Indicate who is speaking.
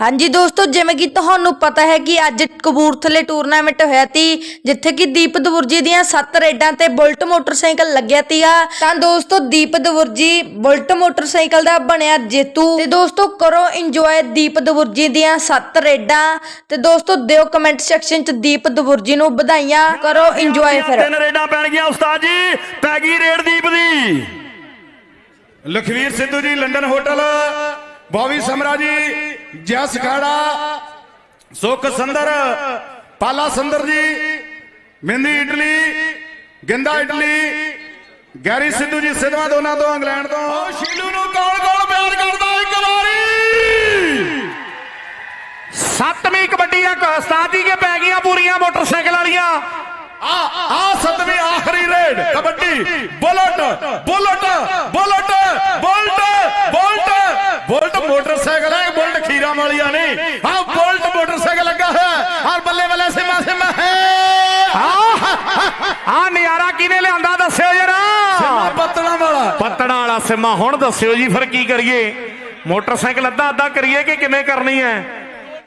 Speaker 1: ਹਾਂਜੀ ਦੋਸਤੋ ਜਿਵੇਂ ਕਿ ਤੁਹਾਨੂੰ ਪਤਾ ਹੈ ਕਿ ਅੱਜ ਕਬੂਰਥਲੇ ਟੂਰਨਾਮੈਂਟ ਹੋਇਆ ਤੀ ਜਿੱਥੇ ਕਿ ਦੀਪ ਦਵੁਰਜੀ ਦੀਆਂ 7 ਰੇਡਾਂ ਤੇ ਬੁਲਟ ਮੋਟਰਸਾਈਕਲ ਲੱਗਿਆ ਤੀਗਾ ਤਾਂ ਦੋਸਤੋ ਦੀਪ ਦਵੁਰਜੀ ਬੁਲਟ ਮੋਟਰਸਾਈਕਲ ਦਾ ਬਣਿਆ ਜੇਤੂ। ਤੇ ਦੋਸਤੋ ਕਰੋ ਇੰਜੋਏ ਦੀਪ ਦਵੁਰਜੀ ਦੀਆਂ 7 ਰੇਡਾਂ। ਤੇ ਦੋਸਤੋ ਦਿਓ ਕਮੈਂਟ ਸੈਕਸ਼ਨ 'ਚ ਦੀਪ ਦਵੁਰਜੀ ਨੂੰ ਵਧਾਈਆਂ। ਕਰੋ ਇੰਜੋਏ ਫਿਰ।
Speaker 2: ਤਿੰਨ ਰੇਡਾਂ ਪੈਣਗੀਆਂ ਉਸਤਾਦ ਜੀ ਪੈ ਗਈ ਰੇਡ ਦੀਪ ਦੀ।
Speaker 3: ਲਖਵੀਰ ਸਿੱਧੂ ਜੀ ਲੰਡਨ ਹੋਟਲ ਬੌਬੀ ਸਮਰਾ ਜੀ ਜਸ ਖਾੜਾ ਸੁਖ Sandar Pala Sandar ji Mindi Italy Ginda Italy Garry Sidhu ji Sidhwan ਦੋਨਾਂ ਤੋਂ ਇੰਗਲੈਂਡ ਤੋਂ।
Speaker 2: ਸ਼ੀਲੂ ਨੂੰ ਕੌਣ ਕੌਣ ਪਿਆਰ ਕਰਦਾ ਇੱਕ ਵਾਰੀ। ਸੱਤਵੀਂ ਕਬੱਡੀ ਆ ਉਸਤਾਦ ਜੀ ਕੇ ਪੈ ਗਈਆਂ ਪੂਰੀਆਂ ਮੋਟਰਸਾਈਕਲ ਵਾਲੀਆਂ।
Speaker 3: ਆ ਆ ਸਤਵੀਂ ਆਖਰੀ raid kabaddi bullet bullet bullet bullet motorcycle ਹੈ ਬੁਲਟ ਖੀਰਾ ਵਾਲੀਆਂ ਨੇ ਹਾਂ ਬੁਲਟ ਮੋਟਰਸਾਈਕਲ ਲੱਗਾ ਹੈ। ਔਰ ਬੱਲੇ ਬੱਲੇ ਸਿਮਾ ਸਿਮਾ ਹੈ।
Speaker 2: ਆ ਨਜ਼ਾਰਾ ਕਿਨੇ ਲਿਆਂਦਾ ਦੱਸਿਓ ਜਰਾ?
Speaker 3: ਸਿਮਾ ਪੱਤਣਾ ਵਾਲਾ।
Speaker 2: ਪੱਤਣਾ ਵਾਲਾ ਸਿਮਾ ਹੁਣ ਦੱਸਿਓ ਜੀ ਫਿਰ ਕੀ ਕਰੀਏ? ਮੋਟਰਸਾਈਕਲ ਅੱਧਾ ਅੱਧਾ ਕਰੀਏ ਕਿ ਕਿਵੇਂ ਕਰਨੀ ਹੈ?